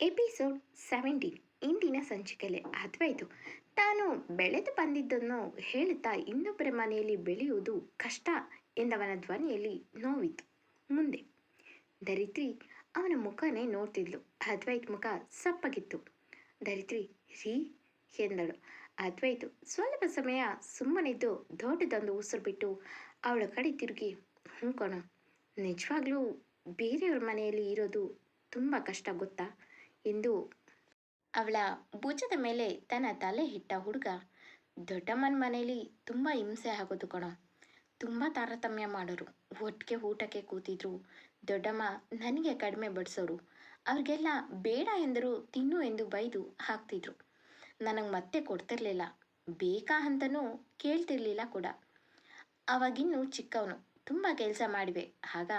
Episode seventeen ಇಂದಿನ ಸಂಚಿಕೆಯಲ್ಲಿ ಅದ್ವೈತು. ತಾನು ಬೆಳೆದು ಬಂದಿದ್ದನ್ನು ಹೇಳುತ್ತಾ ಇನ್ನೊಬ್ಬರ ಮನೆಯಲ್ಲಿ ಬೆಳೆಯುವುದು ಕಷ್ಟ ಎಂದವನ ಧ್ವನಿಯಲ್ಲಿ ನೋವಿತ್ತು ಮುಂದೆ ಧರಿತ್ರಿ ಅವನ ಮುಖನೇ ನೋಡ್ತಿದ್ಲು. ಅದ್ವೈತ್ ಮುಖ ಸಪ್ಪಗಿತ್ತು. ಧರಿತ್ರಿ ರೀ ಎಂದಳು. ಅದ್ವೈತು ಸ್ವಲ್ಪ ಸಮಯ ಸುಮ್ಮನಿದ್ದು ದೊಡ್ಡದೊಂದು ಉಸಿರು ಬಿಟ್ಟು ಅವಳ ಕಡೆ ತಿರುಗಿ ಹುಂಕೋಣ ಕಣೋ, ನಿಜವಾಗ್ಲೂ ಬೇರೆಯವ್ರ ಮನೆಯಲ್ಲಿ ಇರೋದು ತುಂಬ ಕಷ್ಟ ಗೊತ್ತಾ? ಎಂದು ಅವಳ ಭುಜದ ಮೇಲೆ ತನ್ನ ತಲೆ ಇಟ್ಟ ಹುಡುಗ ದೊಡ್ಡಮ್ಮನ ಮನೆಯಲ್ಲಿ ತುಂಬ ಹಿಂಸೆ ಆಗೋದು ಕಣ. ತುಂಬ ತಾರತಮ್ಯ ಮಾಡೋರು. ಒಟ್ಟಿಗೆ ಊಟಕ್ಕೆ ಕೂತಿದ್ರು. ದೊಡ್ಡಮ್ಮ ನನಗೆ ಕಡಿಮೆ ಬಡಿಸೋರು. ಅವ್ರಿಗೆಲ್ಲ ಬೇಡ ಎಂದರು ತಿನ್ನು ಎಂದು ಬೈದು ಹಾಕ್ತಿದ್ರು. ನನಗೆ ಮತ್ತೆ ಕೊಡ್ತಿರ್ಲಿಲ್ಲ. ಬೇಕಾ ಅಂತನೂ ಕೇಳ್ತಿರ್ಲಿಲ್ಲ ಕೂಡ. ಅವಾಗಿನ್ನೂ ಚಿಕ್ಕವನು. ತುಂಬ ಕೆಲಸ ಮಾಡಿವೆ. ಆಗ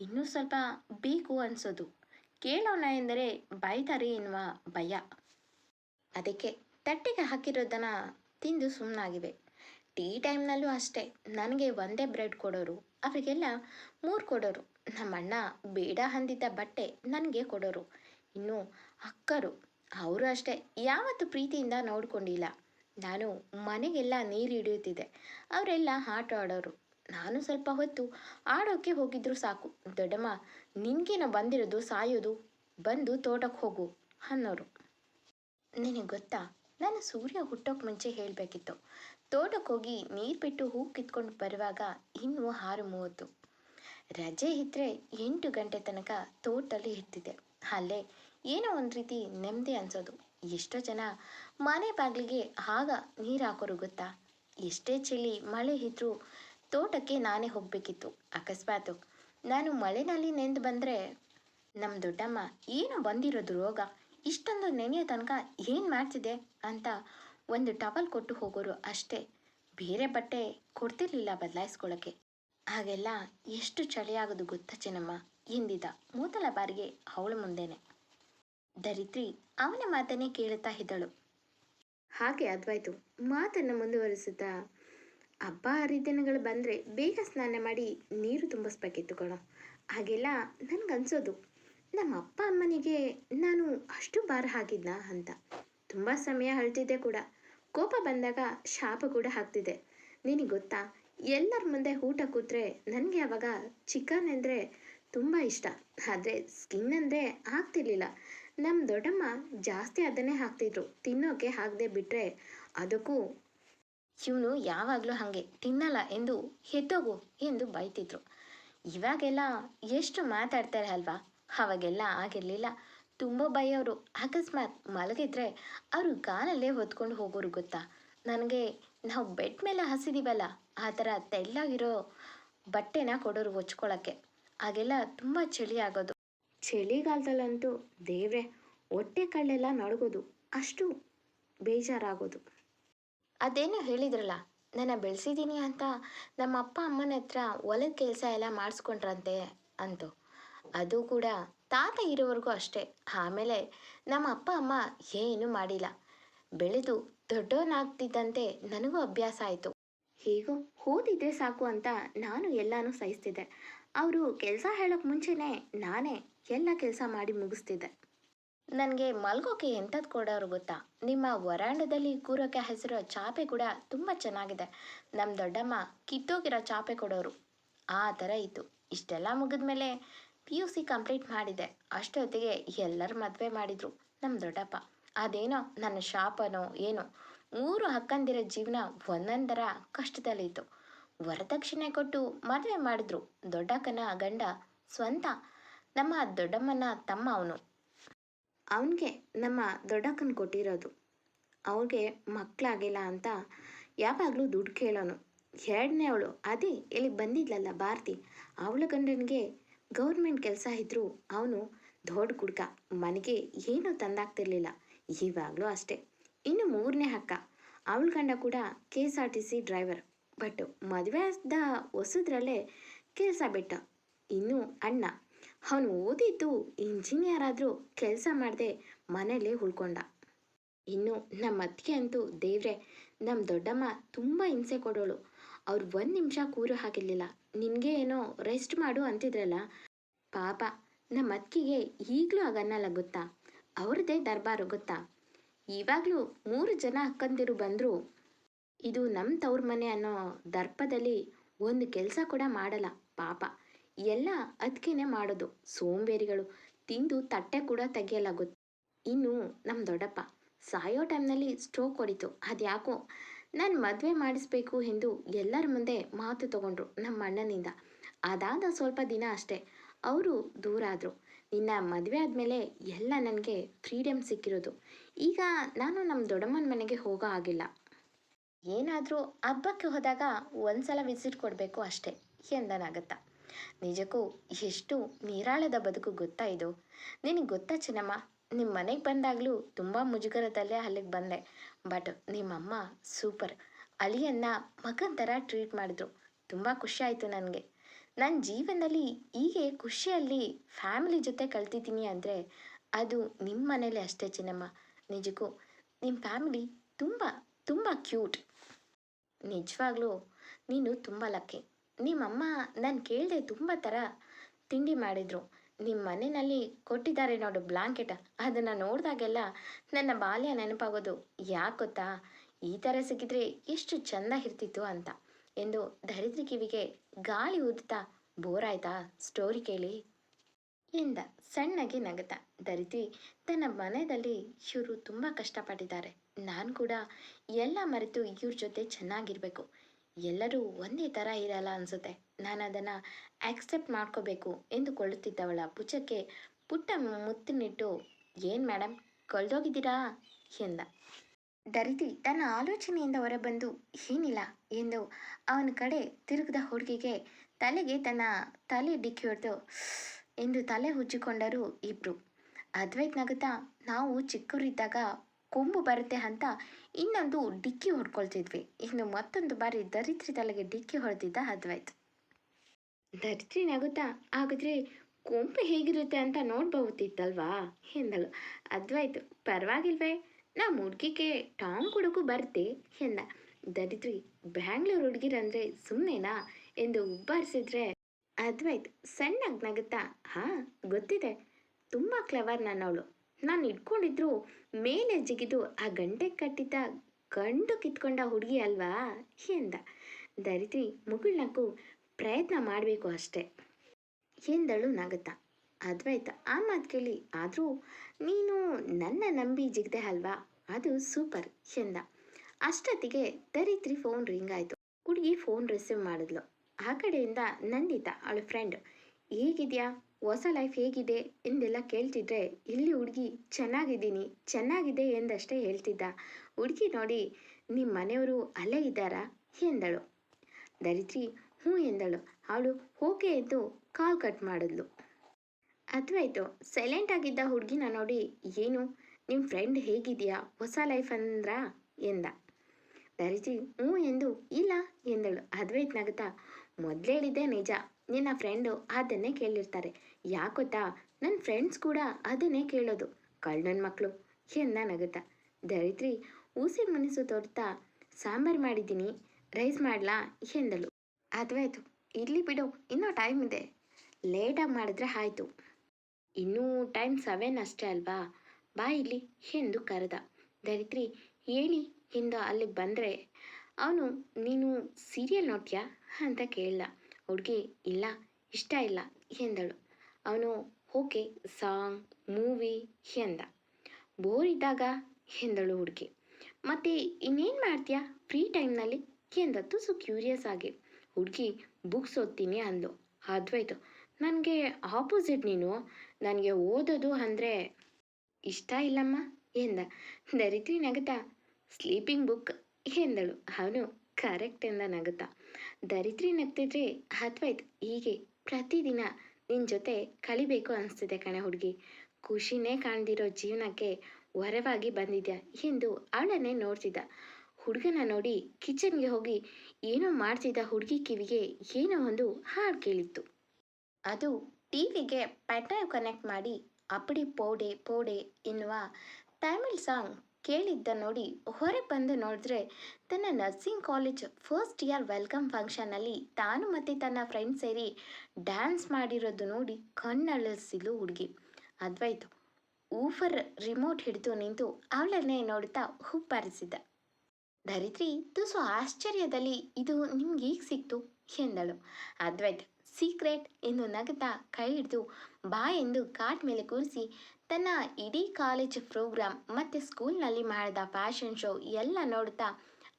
ಇನ್ನೂ ಸ್ವಲ್ಪ ಬೇಕು ಅನಿಸೋದು. ಕೇಳೋಣ ಎಂದರೆ ಬೈತಾರೆ ಎನ್ನುವ ಭಯ. ಅದಕ್ಕೆ ತಟ್ಟೆಗೆ ಹಾಕಿರೋದನ್ನ ತಿಂದು ಸುಮ್ಮನಾಗಿವೆ ಟೀ ಟೈಮ್ನಲ್ಲೂ ಅಷ್ಟೇ, ನನಗೆ ಒಂದೇ ಬ್ರೆಡ್ ಕೊಡೋರು, ಅವರಿಗೆಲ್ಲ ಮೂರು ಕೊಡೋರು. ನಮ್ಮಣ್ಣ ಬೇಡ ಅಂದಿದ್ದ ಬಟ್ಟೆ ನನಗೆ ಕೊಡೋರು. ಇನ್ನು ಅಕ್ಕರು, ಅವರು ಅಷ್ಟೇ, ಯಾವತ್ತು ಪ್ರೀತಿಯಿಂದ ನೋಡ್ಕೊಂಡಿಲ್ಲ. ನಾನು ಮನೆಗೆಲ್ಲ ನೀರು ಹಿಡಿಯುತ್ತಿದ್ದೆ. ಅವರೆಲ್ಲ ಆಟ ಆಡೋರು. ನಾನು ಸ್ವಲ್ಪ ಹೊತ್ತು ಆಡೋಕೆ ಹೋಗಿದ್ರು ಸಾಕು. ದೊಡ್ಡಮ್ಮ, ನಿನ್ಗೇನ ಬಂದಿರೋದು ಸಾಯೋದು. ಬಂದು ತೋಟಕ್ಕೆ ಹೋಗು ಅನ್ನೋರು. ನಿನಗೆ ಗೊತ್ತಾ, ನಾನು ಸೂರ್ಯ ಹುಟ್ಟೋಕೆ ಮುಂಚೆ ಹೇಳಬೇಕಿತ್ತು. ತೋಟಕ್ಕೆ ಹೋಗಿ ನೀರು ಬಿಟ್ಟು ಹೂ ಕಿತ್ಕೊಂಡು ಬರುವಾಗ ಇನ್ನೂ ಆರು ಮೂವತ್ತು. ರಜೆ ಇದ್ದರೆ ಎಂಟು ಗಂಟೆ ತನಕ ತೋಟದಲ್ಲಿ ಇರ್ತಿದ್ದೆ. ಅಲ್ಲೇ ಏನೋ ಒಂದು ರೀತಿ ನೆಮ್ಮದಿ ಅನ್ಸೋದು. ಎಷ್ಟೋ ಜನ ಮನೆ ಬಾಗಿಲಿಗೆ ಆಗ ನೀರು ಹಾಕೋರು ಗೊತ್ತಾ? ಎಷ್ಟೇ ಚಳಿ, ಮಳೆ ಇದ್ರೂ ತೋಟಕ್ಕೆ ನಾನೇ ಹೋಗಬೇಕಿತ್ತು. ಅಕಸ್ಮಾತ್ ನಾನು ಮಳೆನಲ್ಲಿ ನೆಂದು ಬಂದರೆ ನಮ್ಮ ದೊಡ್ಡಮ್ಮ ಏನು ಬಂದಿರೋದು ರೋಗ. ಇಷ್ಟೊಂದು ನೆನೆಯೋ ತನಕ ಏನು ಮಾಡ್ತಿದೆ ಅಂತ ಒಂದು ಟವಲ್ ಕೊಟ್ಟು ಹೋಗೋರು ಅಷ್ಟೇ. ಬೇರೆ ಬಟ್ಟೆ ಕೊಡ್ತಿರ್ಲಿಲ್ಲ ಬದಲಾಯಿಸ್ಕೊಳ್ಳೋಕ್ಕೆ ಹಾಗೆಲ್ಲ ಎಷ್ಟು ಚಳಿಯಾಗೋದು ಗೊತ್ತಾ ಚೆನ್ನಮ್ಮ? ಎಂದಿದ್ದ ಮೊದಲ ಬಾರಿಗೆ ಅವಳ ಮುಂದೆನೆ. ಧರಿತ್ರಿ ಅವನ ಮಾತನ್ನೇ ಕೇಳುತ್ತಾ ಇದ್ದಳು ಹಾಗೆ ಅದ್ವಾಯ್ತು. ಮಾತನ್ನು ಮುಂದುವರಿಸುತ್ತಾ ಹಬ್ಬ ಹರಿದಿನಗಳು ಬಂದರೆ ಬೇಗ ಸ್ನಾನ ಮಾಡಿ ನೀರು ತುಂಬಿಸ್ಬೇಕಿತ್ತು ಕಣೋ ಹಾಗೆಲ್ಲ ನನಗನ್ಸೋದು. ನಮ್ಮ ಅಪ್ಪ ಅಮ್ಮನಿಗೆ ನಾನು ಅಷ್ಟು ಭಾರ ಹಾಕಿದ್ನಾ ಅಂತ. ತುಂಬ ಸಮಯ ಅಳ್ತಿದ್ದೆ ಕೂಡ. ಕೋಪ ಬಂದಾಗ ಶಾಪ ಕೂಡ ಹಾಕ್ತಿದ್ದೆ. ನಿನಗೆ ಗೊತ್ತಾ, ಎಲ್ಲರ ಮುಂದೆ ಊಟ ಕೂತ್ರೆ ನನಗೆ ಅವಾಗ ಚಿಕನ್ ಅಂದರೆ ತುಂಬ ಇಷ್ಟ. ಆದರೆ ಸ್ಕಿನ್ ಅಂದರೆ ಆಗ್ತಿರ್ಲಿಲ್ಲ. ನಮ್ಮ ದೊಡ್ಡಮ್ಮ ಜಾಸ್ತಿ ಅದನ್ನೇ ಹಾಕ್ತಿದ್ರು. ತಿನ್ನೋಕೆ ಹಾಕದೆ ಬಿಟ್ಟರೆ ಅದಕ್ಕೂ ಇವನು ಯಾವಾಗಲೂ ಹಾಗೆ ತಿನ್ನಲ್ಲ ಎಂದು ಎದ್ದೋಗು ಎಂದು ಬೈತಿದ್ರು. ಇವಾಗೆಲ್ಲ ಎಷ್ಟು ಮಾತಾಡ್ತಾರೆ ಅಲ್ವಾ? ಅವಾಗೆಲ್ಲ ಆಗಿರಲಿಲ್ಲ. ತುಂಬ ಬೈಯೋರು ಅಕಸ್ಮಾತ್ ಮಲಗಿದ್ರೆ ಅವರು ಗಾನಲ್ಲೇ ಹೊತ್ಕೊಂಡು ಹೋಗೋರು ಗೊತ್ತಾ? ನನಗೆ ನಾವು ಬೆಡ್ ಮೇಲೆ ಹಸಿದೀವಲ್ಲ, ಆ ಥರ ತೆಳ್ಳಾಗಿರೋ ಬಟ್ಟೆನ ಕೊಡೋರು ಹೊಚ್ಕೊಳ್ಳೋಕ್ಕೆ ಆಗೆಲ್ಲ ತುಂಬ ಚಳಿ ಆಗೋದು. ಚಳಿಗಾಲದಲ್ಲಂತೂ ದೇವ್ರೆ, ಹೊಟ್ಟೆ ಕಳ್ಳೆಲ್ಲ ನಡಗೋದು. ಅಷ್ಟು ಬೇಜಾರಾಗೋದು. ಅದೇನೋ ಹೇಳಿದ್ರಲ್ಲ, ನನ್ನ ಬೆಳೆಸಿದ್ದೀನಿ ಅಂತ ನಮ್ಮ ಅಪ್ಪ ಅಮ್ಮನ ಹತ್ರ ಹೊಲದ ಕೆಲಸ ಎಲ್ಲ ಮಾಡಿಸ್ಕೊಂಡ್ರಂತೆ ಅಂತು. ಅದು ಕೂಡ ತಾತ ಇರೋವರೆಗೂ ಅಷ್ಟೇ. ಆಮೇಲೆ ನಮ್ಮ ಅಪ್ಪ ಅಮ್ಮ ಏನೂ ಮಾಡಿಲ್ಲ. ಬೆಳೆದು ದೊಡ್ಡವನಾಗ್ತಿದ್ದಂತೆ ನನಗೂ ಅಭ್ಯಾಸ ಆಯಿತು. ಹೀಗೂ, ಓದಿದ್ರೆ ಸಾಕು ಅಂತ ನಾನು ಎಲ್ಲನೂ ಸಹಿಸ್ತಿದ್ದೆ. ಅವರು ಕೆಲಸ ಹೇಳೋಕೆ ಮುಂಚೆನೇ ನಾನೇ ಎಲ್ಲ ಕೆಲಸ ಮಾಡಿ ಮುಗಿಸ್ತಿದ್ದೆ. ನನಗೆ ಮಲ್ಗೋಕೆ ಎಂಥದ್ದು ಕೊಡೋರು ಗೊತ್ತಾ? ನಿಮ್ಮ ವರಾಂಡದಲ್ಲಿ ಕೂರೋಕೆ ಹೆಸರು ಚಾಪೆ ಕೂಡ ತುಂಬ ಚೆನ್ನಾಗಿದೆ. ನಮ್ಮ ದೊಡ್ಡಮ್ಮ ಕಿತ್ತೋಗಿರೋ ಚಾಪೆ ಕೊಡೋರು. ಆ ಥರ ಇತ್ತು. ಇಷ್ಟೆಲ್ಲ ಮುಗಿದ್ಮೇಲೆ ಪಿ ಯು ಸಿ ಕಂಪ್ಲೀಟ್ ಮಾಡಿದೆ. ಅಷ್ಟೊತ್ತಿಗೆ ಎಲ್ಲರ ಮದುವೆ ಮಾಡಿದರು ನಮ್ಮ ದೊಡ್ಡಪ್ಪ. ಅದೇನೋ ನನ್ನ ಶಾಪನೋ ಏನೋ. ಮೂರು ಹಕ್ಕಂದಿರ ಜೀವನ ಒಂದೊಂದರ ಕಷ್ಟದಲ್ಲಿತ್ತು. ವರದಕ್ಷಿಣೆ ಕೊಟ್ಟು ಮದುವೆ ಮಾಡಿದ್ರು ದೊಡ್ಡಕ್ಕನ ಗಂಡ ಸ್ವಂತ. ನಮ್ಮ ದೊಡ್ಡಮ್ಮನ ತಮ್ಮ ಅವನು. ಅವನಿಗೆ ನಮ್ಮ ದೊಡ್ಡಕ್ಕನ ಕೊಟ್ಟಿರೋದು. ಅವ್ರಿಗೆ ಮಕ್ಕಳಾಗಿಲ್ಲ ಅಂತ ಯಾವಾಗಲೂ ದುಡ್ಡು ಕೇಳೋನು. ಎರಡನೇ ಅವಳು, ಅದೇ ಇಲ್ಲಿ ಬಂದಿದ್ಲಲ್ಲ ಭಾರತಿ, ಅವಳ ಗಂಡನಿಗೆ ಗೌರ್ಮೆಂಟ್ ಕೆಲಸ ಇದ್ದರೂ ಅವನು ದೊಡ್ಡ ಕುಡ್ಕ ಮನೆಗೆ ಏನೂ ತಂದಾಗ್ತಿರ್ಲಿಲ್ಲ. ಇವಾಗಲೂ ಅಷ್ಟೇ. ಇನ್ನು ಮೂರನೇ ಅಕ್ಕ, ಅವಳ ಗಂಡ ಕೂಡ K S R T C driver. But ಮದುವೆ ಆದ ಹೊಸದ್ರಲ್ಲೇ ಕೆಲಸ ಬಿಟ್ಟ. ಇನ್ನು ಅಣ್ಣ ಅವನು ಓದಿದ್ದು ಇಂಜಿನಿಯರ್ ಆದರೂ ಕೆಲಸ ಮಾಡದೆ ಮನೇಲೇ ಉಳ್ಕೊಂಡ. ಇನ್ನು ನಮ್ಮ ಅತ್ತಿಗೆ ಅಂತೂ ದೇವ್ರೆ ನಮ್ಮ ದೊಡ್ಡಮ್ಮ ತುಂಬ ಹಿಂಸೆ ಕೊಡೋಳು. ಅವ್ರು ಒಂದು ನಿಮಿಷ ಕೂರು ಹಾಕಿರ್ಲಿಲ್ಲ. ನಿನಗೆ ಏನೋ ರೆಸ್ಟ್ ಮಾಡು ಅಂತಿದ್ರಲ್ಲ? ಪಾಪ ನಮ್ಮ ಅತ್ತಿಗೆ ಈಗಲೂ ಆಗನ್ನಲ್ಲ ಗೊತ್ತಾ? ಅವ್ರದ್ದೇ ದರ್ಬಾರು ಗೊತ್ತಾ? ಇವಾಗಲೂ ಮೂರು ಜನ ಅಕ್ಕಂದಿರು ಬಂದರು. ಇದು ನಮ್ಮ ತವ್ರ ಮನೆ ಅನ್ನೋ ದರ್ಪದಲ್ಲಿ ಒಂದು ಕೆಲಸ ಕೂಡ ಮಾಡಲ್ಲ ಪಾಪ. ಎಲ್ಲ ಅದಕ್ಕೇನೆ ಮಾಡೋದು. ಸೋಂಬೇರಿಗಳು ತಿಂದು ತಟ್ಟೆ ಕೂಡ ತೆಗೆಯಲಾಗುತ್ತೆ. ಗೊತ್ತು ಇನ್ನು ನಮ್ಮ ದೊಡ್ಡಪ್ಪ ಸಾಯೋ ಟೈಮ್ನಲ್ಲಿ ಸ್ಟ್ರೋಕ್ ಹೊಡಿತು. ಅದ್ಯಾಕೋ ನಾನು ಮದುವೆ ಮಾಡಿಸ್ಬೇಕು ಎಂದು ಎಲ್ಲರ ಮುಂದೆ ಮಾತು ತಗೊಂಡ್ರು ನಮ್ಮ ಅಣ್ಣನಿಂದ. ಅದಾದ ಸ್ವಲ್ಪ ದಿನ ಅಷ್ಟೇ ಅವರು ದೂರ ಆದರು. ನಿನ್ನ ಮದುವೆ ಆದಮೇಲೆ ಎಲ್ಲ ನನಗೆ ಫ್ರೀಡಮ್ ಸಿಕ್ಕಿರೋದು. ಈಗ ನಾನು ನಮ್ಮ ದೊಡ್ಡಮ್ಮನ ಮನೆಗೆ ಹೋಗೋ ಆಗಿಲ್ಲ ಏನಾದರೂ ಹಬ್ಬಕ್ಕೆ ಹೋದಾಗ ಒಂದ್ಸಲ ವಿಸಿಟ್ ಕೊಡಬೇಕು ಅಷ್ಟೇ ಎಂದನಾಗತ್ತ. ನಿಜಕ್ಕೂ ಎಷ್ಟು ನೀರಾಳದ ಬದುಕು ಗೊತ್ತಾ ಇದು? ನಿನಗೆ ಗೊತ್ತಾ ಚೆನ್ನಮ್ಮ ನಿಮ್ಮ ಮನೆಗೆ ಬಂದಾಗಲೂ ತುಂಬ ಮುಜುಗರದಲ್ಲೇ ಅಲ್ಲಿಗೆ ಬಂದೆ. ಬಟ್ ನಿಮ್ಮಮ್ಮ ಸೂಪರ್. ಅಳಿಯನ್ನ ಮಗನ ಥರ ಟ್ರೀಟ್ ಮಾಡಿದ್ರು. ತುಂಬ ಖುಷಿ ಆಯಿತು ನನಗೆ. ನನ್ನ ಜೀವನದಲ್ಲಿ ಹೀಗೆ ಖುಷಿಯಲ್ಲಿ ಫ್ಯಾಮಿಲಿ ಜೊತೆ ಕಳ್ತಿದ್ದೀನಿ ಅಂದರೆ ಅದು ನಿಮ್ಮ ಮನೇಲಿ ಅಷ್ಟೇ ಚಿನ್ನಮ್ಮ. ನಿಜಕ್ಕೂ ನಿಮ್ಮ ಫ್ಯಾಮಿಲಿ ತುಂಬ ತುಂಬ ಕ್ಯೂಟ್. ನಿಜವಾಗ್ಲೂ ನೀನು ತುಂಬ ಲಕ್ಕಿ. ನಿಮ್ಮಮ್ಮ ನಾನು ಕೇಳಿದೆ ತುಂಬ ಥರ ತಿಂಡಿ ಮಾಡಿದರು. ನಿಮ್ಮ ಮನೆಯಲ್ಲಿ ಕೊಟ್ಟಿದ್ದಾರೆ ನೋಡು ಬ್ಲಾಂಕೆಟ ಅದನ್ನು ನೋಡಿದಾಗೆಲ್ಲ ನನ್ನ ಬಾಲ್ಯ ನೆನಪಾಗೋದು. ಯಾಕೆ ಗೊತ್ತಾ? ಈ ಥರ ಸಿಕ್ಕಿದ್ರೆ ಎಷ್ಟು ಚೆಂದ ಇರ್ತಿತ್ತು ಅಂತ. ಎಂದು ದರಿದ್ರಿ ಕಿವಿಗೆ ಗಾಳಿ ಊದುತ್ತಾ ಬೋರ್ ಆಯ್ತಾ ಸ್ಟೋರಿ ಕೇಳಿ. ಎಂದ ಸಣ್ಣಗೆ ನಗತ ದರಿದ್ರಿ ತನ್ನ ಮನೆಯಲ್ಲಿ ಇವರು ತುಂಬ ಕಷ್ಟಪಟ್ಟಿದ್ದಾರೆ. ನಾನು ಕೂಡ ಎಲ್ಲ ಮರೆತು ಇವ್ರ ಜೊತೆ ಚೆನ್ನಾಗಿರಬೇಕು. ಎಲ್ಲರೂ ಒಂದೇ ಥರ ಇರಲ್ಲ ಅನಿಸುತ್ತೆ. ನಾನು ಅದನ್ನು ಆಕ್ಸೆಪ್ಟ್ ಮಾಡ್ಕೋಬೇಕು ಎಂದುಕೊಳ್ಳುತ್ತಿದ್ದವಳ ಪುಚ್ಚಕ್ಕೆ ಪುಟ್ಟ ಮುತ್ತಿನಿಟ್ಟು, ಏನು ಮೇಡಮ್ ಕಳೆದೋಗಿದ್ದೀರಾ? ಎಂದ. ದರಿದಿ ತನ್ನ ಆಲೋಚನೆಯಿಂದ ಹೊರಬಂದು, ಏನಿಲ್ಲ, ಎಂದು ಅವನ ಕಡೆ ತಿರುಗಿದ ಹುಡುಗಿಗೆ ತಲೆಗೆ ತನ್ನ ತಲೆ ಡಿಕ್ಕಿ ಹೊಡೆದು, ಎಂದು ತಲೆ ಉಜ್ಜಿಕೊಂಡರು ಇಬ್ರು. ಅದ್ವೈತ್ ನಗುತ್ತಾ, ನಾವು ಚಿಕ್ಕವರಿದ್ದಾಗ ಕೊಂಬು ಬರುತ್ತೆ ಅಂತ ಇನ್ನೊಂದು ಡಿಕ್ಕಿ ಹೊಡ್ಕೊಳ್ತಿದ್ವಿ. ಇನ್ನು ಮತ್ತೊಂದು ಬಾರಿ ದರಿದ್ರಿ ತಲೆಗೆ ಡಿಕ್ಕಿ ಹೊಡೆದಿದ್ದ ಅದ್ವೈತ್ ದರಿದ್ರಿ ನಗುತ್ತಾ? ಹಾಗಾದ್ರೆ ಕೊಂಪೆ ಹೇಗಿರುತ್ತೆ ಅಂತ ನೋಡ್ಬಹುದಿತ್ತಲ್ವಾ? ಎಂದಳು. ಅದ್ವೈತ್ ಪರವಾಗಿಲ್ವೇ. ನಮ್ಮ ಹುಡುಗಿಗೆ ಟಾಂಗ್ ಕೊಡೋಕ್ಕೂ ಬರ್ತೆ ಎಂದ. ದರಿದ್ರಿ, ಬ್ಯಾಂಗ್ಳೂರ್ ಹುಡುಗಿರಂದ್ರೆ ಸುಮ್ಮನೆನಾ ಎಂದು ಉಬ್ಬಾರಿಸಿದ್ರೆ ಅದ್ವೈತ್ ಸಣ್ಣಗೆ ನಗುತ್ತಾ? ಹಾ, ಗೊತ್ತಿದೆ. ತುಂಬ ಕ್ಲವರ್ ನನ್ನವಳು. ನಾನು ಇಟ್ಕೊಂಡಿದ್ರು ಮೇಲೆ ಜಿಗಿದು ಆ ಗಂಟೆ ಕಟ್ಟಿದ್ದ ಗಂಡು ಕಿತ್ಕೊಂಡ ಹುಡುಗಿ ಅಲ್ವಾ? ಎಂದ ದರಿದ್ರಿ ಮುಗುಳ್ನಕ್ಕೂ ಪ್ರಯತ್ನ ಮಾಡಬೇಕು ಅಷ್ಟೆ ಎಂದಳು ನಗತ ಅದ್ವೈತ ಆ ಮಾತು ಕೇಳಿ, ಆದರೂ ನೀನು ನನ್ನ ನಂಬಿ ಜಿಗ್ದೆ ಅಲ್ವಾ? ಅದು ಸೂಪರ್ ಎಂದ ಅಷ್ಟೊತ್ತಿಗೆ ದರಿತ್ರಿ ಫೋನ್ ರಿಂಗ್ ಆಯಿತು. ಹುಡುಗಿ ಫೋನ್ ರಿಸೀವ್ ಮಾಡಿದ್ಲು. ಆ ಕಡೆಯಿಂದ ನಂದಿತ, ಅವಳ ಫ್ರೆಂಡ್, ಹೇಗಿದ್ಯಾ? ಹೊಸ ಲೈಫ್ ಹೇಗಿದೆ ಎಂದೆಲ್ಲ ಕೇಳ್ತಿದ್ರೆ, ಇಲ್ಲಿ ಹುಡುಗಿ ಚೆನ್ನಾಗಿದ್ದೀನಿ, ಚೆನ್ನಾಗಿದೆ ಎಂದಷ್ಟೇ ಹೇಳ್ತಿದ್ದ. ಹುಡುಗಿ ನೋಡಿ ನಿಮ್ಮ ಮನೆಯವರು ಅಲ್ಲೇ ಇದ್ದಾರಾ? ಎಂದಳು. ಧರಿತ್ರಿ ಹ್ಞೂ ಎಂದಳು. ಅವಳು ಓಕೆ ಎದ್ದು ಕಾಲ್ ಕಟ್ ಮಾಡಿದ್ಲು. ಅದ್ವೈತು ಸೈಲೆಂಟ್ ಆಗಿದ್ದ ಹುಡುಗಿನ ನೋಡಿ, ಏನು ನಿಮ್ಮ ಫ್ರೆಂಡ್ ಹೇಗಿದೆಯಾ, ಹೊಸ ಲೈಫ್ ಅಂದ್ರ? ಎಂದ. ಧರಿತ್ರಿ ಹ್ಞೂ ಎಂದು, ಇಲ್ಲ ಎಂದಳು. ಅದ್ವೈತ್ ನಗತ, ಮೊದಲೇಳಿದ್ದೆ ನಿಜ, ನಿನ್ನ ಫ್ರೆಂಡು ಅದನ್ನೇ ಕೇಳಿರ್ತಾರೆ. ಯಾಕೊತ್ತಾ ನನ್ನ ಫ್ರೆಂಡ್ಸ್ ಕೂಡ ಅದನ್ನೇ ಕೇಳೋದು. ಕಳ್ಳನ ಮಕ್ಕಳು ಎಂದ ನಗುತ್ತ. ಧರಿತ್ರಿ ಊಸಿ ಮನಸ್ಸು ತೋರ್ತಾ ಸಾಂಬಾರು ಮಾಡಿದ್ದೀನಿ, ರೈಸ್ ಮಾಡಲಾ? ಎಂದಳು. ಅದ್ವಾಯ್ತು. ಇರಲಿ ಬಿಡು, ಇನ್ನೂ ಟೈಮ್ ಇದೆ. ಲೇಟಾಗಿ ಮಾಡಿದ್ರೆ ಆಯಿತು. ಇನ್ನೂ ಟೈಮ್ ಸೆವೆನ್ ಅಷ್ಟೇ ಅಲ್ವಾ? ಬಾ ಇಲ್ಲಿ, ಎಂದು ಕರೆದ. ಧರಿತ್ರಿ ಹೇಳಿ, ಎಂದು ಅಲ್ಲಿಗೆ ಬಂದರೆ, ಅವನು, ನೀನು ಸೀರಿಯಲ್ ನೋಡ್ತೀಯಾ? ಅಂತ ಕೇಳಲ್ಲ ಹುಡುಗಿ, ಇಲ್ಲ, ಇಷ್ಟ ಇಲ್ಲ, ಎಂದಳು. ಅವನು ಓಕೆ, ಸಾಂಗ್, ಮೂವಿ ಎಂದ ಬೋರ್ ಇದ್ದಾಗ ಎಂದಳು ಹುಡುಗಿ. ಮತ್ತೆ ಇನ್ನೇನು ಮಾಡ್ತೀಯಾ? ಫ್ರೀ ಟೈಮ್ನಲ್ಲಿ ಎಂದತ್ತು ಸೊ ಕ್ಯೂರಿಯಸ್ ಆಗಿ. ಹುಡುಗಿ ಬುಕ್ಸ್ ಓದ್ತೀನಿ ಅಂದು ಅದ್ವೈತು ನನಗೆ ಆಪೋಸಿಟ್ ನೀನು. ನನಗೆ ಓದೋದು ಅಂದರೆ ಇಷ್ಟ ಇಲ್ಲಮ್ಮ, ಎಂದ. ದರಿತ್ರಿ ನಗುತ್ತಾ. ಸ್ಲೀಪಿಂಗ್ ಬುಕ್ ಎಂದಳು. ಅವನು ಕರೆಕ್ಟ್ ಎಂದ ನಗುತ್ತಾ. ದರಿತ್ರಿ ನಗ್ತಿದ್ರೆ ಅದ್ವೈತ್ ಹೀಗೆ ಪ್ರತಿದಿನ ನಿನ್ನ ಜೊತೆ ಕಲಿಬೇಕು ಅನಿಸ್ತಿದೆ ಕಣೆ ಹುಡುಗಿ. ಖುಷಿನೇ ಕಾಣ್ದಿರೋ ಜೀವನಕ್ಕೆ ವರವಾಗಿ ಬಂದಿದ್ಯಾ ಎಂದು ಅವಳನ್ನೇ ನೋಡ್ತಿದ್ದ. ಹುಡುಗನ ನೋಡಿ ಕಿಚನ್ಗೆ ಹೋಗಿ ಏನೋ ಮಾಡ್ತಿದ್ದ ಹುಡುಗಿ ಕಿವಿಗೆ ಏನೋ ಒಂದು ಹಾಡು ಕೇಳಿತ್ತು. ಅದು ಟಿವಿಗೆ ಪೆಟ್ರೋಲ್ ಕನೆಕ್ಟ್ ಮಾಡಿ, ಅಪ್ಪಡಿ ಪೋಡೆ ಪೋಡೆ ಎನ್ನುವ ತಮಿಳ್ ಸಾಂಗ್ ಕೇಳಿದ್ದ ನೋಡಿ ಹೊರ ಬಂದು ನೋಡಿದ್ರೆ ತನ್ನ nursing college first year welcome ಫಂಕ್ಷನಲ್ಲಿ ತಾನು ಮತ್ತು ತನ್ನ ಫ್ರೆಂಡ್ ಸೇರಿ ಡ್ಯಾನ್ಸ್ ಮಾಡಿರೋದು ನೋಡಿ ಕಣ್ಣಳಿಸಿಲು ಹುಡುಗಿ. ಅದ್ವೈತು ಊಫರ್ ರಿಮೋಟ್ ಹಿಡಿದು ನಿಂತು ಅವಳನ್ನೇ ನೋಡುತ್ತಾ ಹುಬ್ಬಾರಿಸಿದ್ದ. ಧರಿತ್ರಿ ತುಸು ಆಶ್ಚರ್ಯದಲ್ಲಿ ಇದು ನಿಮ್ಗೆ ಈಗ ಸಿಕ್ತು ಎಂದಳು. ಅದ್ವೈತ್ ಸೀಕ್ರೆಟ್ ಎಂದು ನಗುತ್ತಾ ಕೈ ಹಿಡಿದು ಬಾ ಎಂದು ಕಾಟ್ ಮೇಲೆ ಕೂರಿಸಿ ತನ್ನ ಇಡೀ ಕಾಲೇಜ್ ಪ್ರೋಗ್ರಾಮ್ ಮತ್ತು ಸ್ಕೂಲ್ನಲ್ಲಿ ಮಾಡಿದ ಫ್ಯಾಷನ್ ಶೋ ಎಲ್ಲ ನೋಡುತ್ತಾ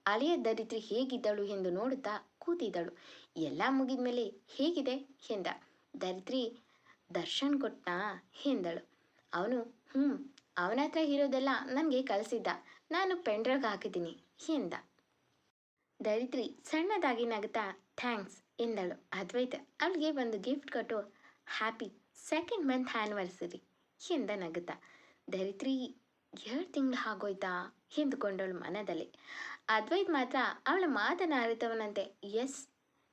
ಅಳೆಯ ದರಿದ್ರಿ ಹೇಗಿದ್ದಳು ಎಂದು ನೋಡುತ್ತಾ ಕೂತಿದ್ದಳು. ಎಲ್ಲ ಮುಗಿದ ಮೇಲೆ ಹೇಗಿದೆ? ಎಂದ. ದರಿದ್ರಿ, ದರ್ಶನ್ ಕೊಟ್ಟ ಎಂದಳು. ಅವನು ಹ್ಞೂ ಅವನ ಹತ್ರ ಇರೋದೆಲ್ಲ ನನಗೆ ಕಳಿಸಿದ್ದ. ನಾನು ಪೆಂಡ್ರಗ್ ಹಾಕಿದ್ದೀನಿ, ಎಂದ. ದರಿದ್ರಿ ಸಣ್ಣದಾಗಿ ನಗುತ್ತಾ ಥ್ಯಾಂಕ್ಸ್, ಎಂದಳು. ಅದ್ವೈತ, ಅವಳಿಗೆ ಒಂದು ಗಿಫ್ಟ್ ಕೊಟ್ಟು ಹ್ಯಾಪಿ ಸೆಕೆಂಡ್ ಮಂತ್ ಆ್ಯನಿವರ್ಸರಿ. ಎಂದ ನಗುತ್ತ. ಧರಿತ್ರಿ ಎರಡು ತಿಂಗಳು ಆಗೋಯ್ತಾ? ಎಂದುಕೊಂಡಳು ಮನದಲ್ಲಿ. ಅದ್ವೈತ್ ಮಾತ್ರ ಅವಳ ಮಾತನ್ನು ಅರಿತವನಂತೆ. ಎಸ್,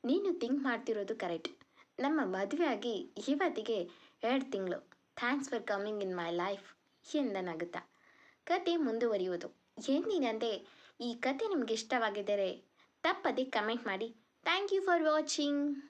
ನೀನು ಥಿಂಕ್ ಮಾಡ್ತಿರೋದು ಕರೆಕ್ಟ್. ನಮ್ಮ ಮದುವೆ ಆಗಿ ಇವತ್ತಿಗೆ ಎರಡು ತಿಂಗಳು. Thanks for coming in my life. ಎಂದ ನಗುತ್ತ. ಕತೆ ಮುಂದುವರಿಯುವುದು. ಎಂದಿನಂತೆ ಈ ಕತೆ ನಿಮಗೆ ಇಷ್ಟವಾಗಿದ್ದರೆ ತಪ್ಪದೇ ಕಮೆಂಟ್ ಮಾಡಿ. Thank you for watching.